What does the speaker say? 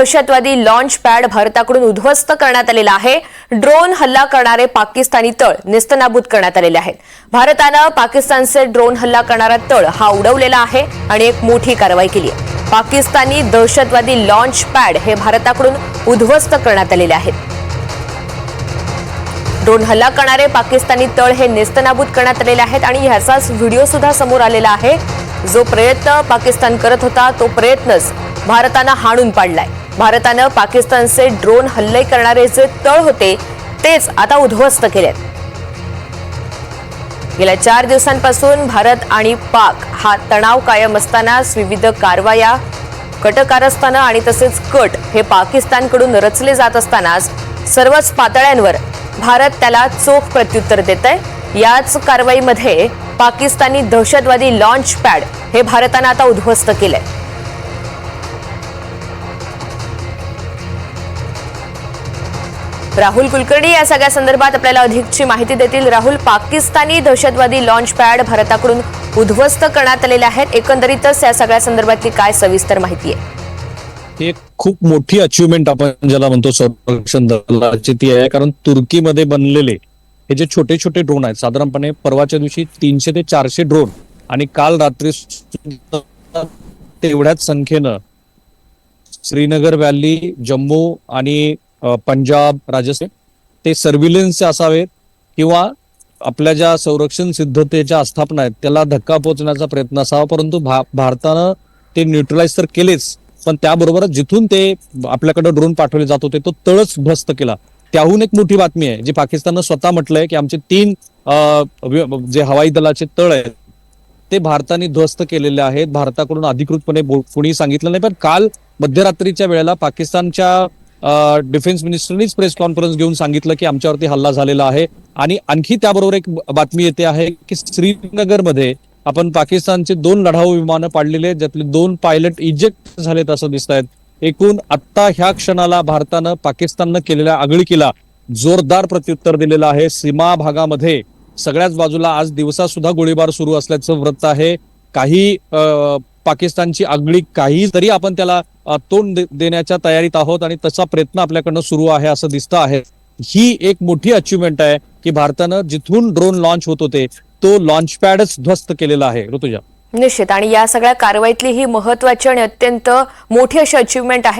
दहशतवादी launch pad भारताकडून उद्ध्वस्त करण्यात आलेला आहे. ड्रोन हल्ला करणारे पाकिस्तानी तळ नेस्तनाबूत करण्यात आलेले आहेत. भारतानं पाकिस्तानचे ड्रोन हल्ला करणारा तळ हा उडवलेला आहे आणि एक मोठी कारवाई केली आहे. पाकिस्तानी दहशतवादी लॉन्च पॅड हे भारताकडून उद्ध्वस्त करण्यात आलेले आहेत. ड्रोन हल्ला करणारे पाकिस्तानी तळ हे नेस्तनाबूत करण्यात आलेले आहेत आणि ह्याचाच व्हिडिओ सुद्धा समोर आलेला आहे. जो प्रयत्न पाकिस्तान करत होता तो प्रयत्नच भारतानं हाणून पाडलाय. भारतानं पाकिस्तानचे ड्रोन हल्ले करणारे जे तळ होते तेच आता उद्ध्वस्त केलेत. गेल्या चार दिवसांपासून भारत आणि पाक हा तणाव कायम असतानाच विविध कारवाया कटकारस्थानं आणि तसेच कट हे पाकिस्तानकडून रचले जात असतानाच सर्वच पातळ्यांवर भारत त्याला चोख प्रत्युत्तर देत आहे याच कारवाईमध्ये पाकिस्तानी दहशतवादी लॉन्च पॅड हे भारतानं आता उद्ध्वस्त केलंय. राहुल कुलकर्णी या सगळ्या संदर्भात आपल्याला अधिकची माहिती देतील. राहुल पाकिस्तानी दहशतवादी लॉन्च पॅड भारताकडून उद्ध्वस्त करण्यात आलेले आहेत. एकंदरीतच या सगळ्या संदर्भातली काय सविस्तर माहिती आहे? एक खूप मोठी अचिव्हमेंट आपण ज्याला म्हणतो संरक्षण दलाची ती आहे. कारण तुर्कीमध्ये बनलेले हे जे छोटे छोटे ड्रोन आहेत साधारणपणे परवाच्या दिवशी तीनशे ते चारशे ड्रोन आणि काल रात्री तेवढ्याच संख्येनं श्रीनगर व्हॅली जम्मू आणि पंजाब राजस्थान ते सर्व्हिलन्सचे असावेत किंवा आपल्या ज्या संरक्षण सिद्धतेच्या आस्थापना आहेत त्याला धक्का पोहोचण्याचा प्रयत्न असावा परंतु भा भारतानं ते न्यूट्रलाइज तर केलेच पण त्याबरोबरच जिथून ते आपल्याकडे ड्रोन पाठवले जात होते तो तळच ध्वस्त केला. त्याहून एक मोठी बातमी आहे जी पाकिस्ताननं स्वतः म्हटलंय की आमचे तीन जे हवाई दलाचे तळ आहेत ते भारताने ध्वस्त केलेले आहेत. भारताकडून अधिकृतपणे कुणी सांगितलं नाही पण काल मध्यरात्रीच्या वेळेला पाकिस्तानच्या डिफेन्स मिनिस्टरनीच प्रेस कॉन्फरन्स घेऊन सांगितलं की आमच्यावरती हल्ला झालेला आहे. आणि आणखी त्याबरोबर एक बातमी येते आहे की श्रीनगरमध्ये आपण पाकिस्तानचे दोन लढाऊ विमानं पाडलेले ज्यातले दोन पायलट इजेक्ट झालेत असं दिसत आहेत एकूण आत्ता ह्या क्षणाला भारतानं पाकिस्ताननं केलेल्या आगळीकीला जोरदार प्रत्युत्तर दिलेलं आहे. सीमा भागामध्ये सगळ्याच बाजूला आज दिवसा सुद्धा गोळीबार सुरू असल्याचं वृत्त आहे. काही पाकिस्तानची आगळी काही तरी आपण त्याला तोंड देण्याच्या तयारीत आहोत आणि तसा प्रयत्न आपल्याकडनं सुरू आहे असं दिसतं आहे. ही एक मोठी अचिव्हमेंट आहे की भारतानं जिथून ड्रोन लॉन्च होत होते तो लॉन्च पॅडच ध्वस्त केलेला आहे. ऋतुजा. निश्चित. आणि या सगळ्या कारवाईतली ही महत्वाची आणि अत्यंत मोठी अशी अचिव्हमेंट आहे.